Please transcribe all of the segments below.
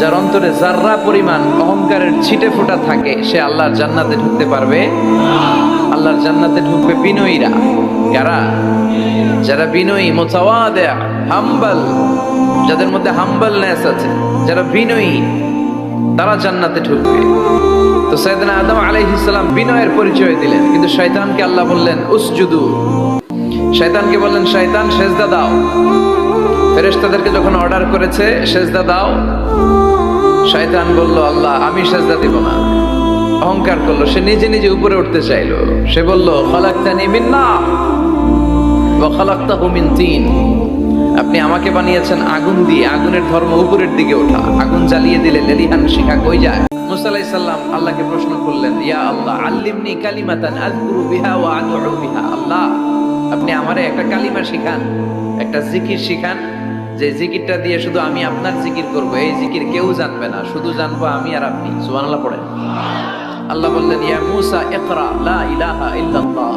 যার অন্তরে জাররা পরিমাণ অহংকারের ছিটে ফোঁটা থাকে, সে আল্লাহর জান্নাতে ঢুকতে পারবে। আল্লাহর জান্নাতে ঢুকবে বিনয়ীরা। কারা? যারা বিনয়ী মোচাওয়াদে হাম্বল, যাদের মধ্যে হাম্বলনেস আছে, যারা বিনয়ী, তারা জান্নাতে ঢুকবে। তো সৈয়দনা আদম আলাইহিস সালাম বিনয়ের পরিচয় দিলেন, কিন্তু শয়তানকে আল্লাহ বললেন, উসজুদু। শয়তানকে বললেন, শয়তান, সেজদা দাও। ফেরেশতাদেরকে যখন অর্ডার করেছে, সেজদা দাও। শয়তান বলল, আল্লাহ, আমি সেজদা দিব না। অহংকার করল। সে নিজে নিজে উপরে উঠতে চাইলো। সে বলল, খালাক্তানি নার ওয়া খালাক্তাহু মিন তিন। আপনি আমাকে বানিয়েছেন আগুন দিয়ে। আগুনের ধর্ম উপরের দিকে ওঠা। আগুন জ্বালিয়ে দিলে লেলিহান শিখা কই যায়? মুসা আলাইহিস আল্লাহকে প্রশ্ন করলেন, ইয়া আল্লাহ, আল্লিমনি কালিমাতান আযকুরু বিহা ওয়া আদউ বিহা। আল্লাহ, আপনি আমারে একটা কালিমা শিখান, একটা জিকির শিখান যে জিকিরটা দিয়ে শুধু আমি আপনার জিকির করব, এই জিকির কেউ জানবে না, শুধু জানব আমি আর আপনি। সুবহানাল্লাহ পড়েন। আল্লাহ বললেন, ইয়া মুসা, ইকরা, লা ইলাহা ইল্লাল্লাহ।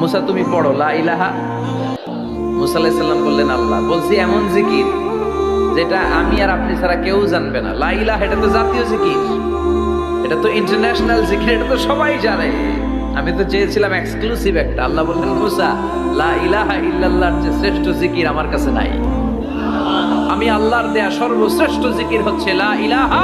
মুসা, তুমি পড়ো, লা ইলাহা মুসা আলাইহিস সালাম বললেন, আল্লাহ। বলছি, এমন জিকির যেটা আমি আর আপনি ছাড়া কেউ জানবে না। লা ইলাহা, এটা তো জাতীয় জিকির। এটা তো ইন্টারন্যাশনাল জিকির, এটা তো সবাই জানে। আমি তো চেয়েছিলাম এক্সক্লুসিভ একটা। আল্লাহ বললেন, মুসা, লা ইলাহা ইল্লাল্লাহর যে শ্রেষ্ঠ জিকির আমার কাছে নাই। আমি আল্লাহর দেয়া সর্বশ্রেষ্ঠ জিকির হচ্ছে লা ইলাহা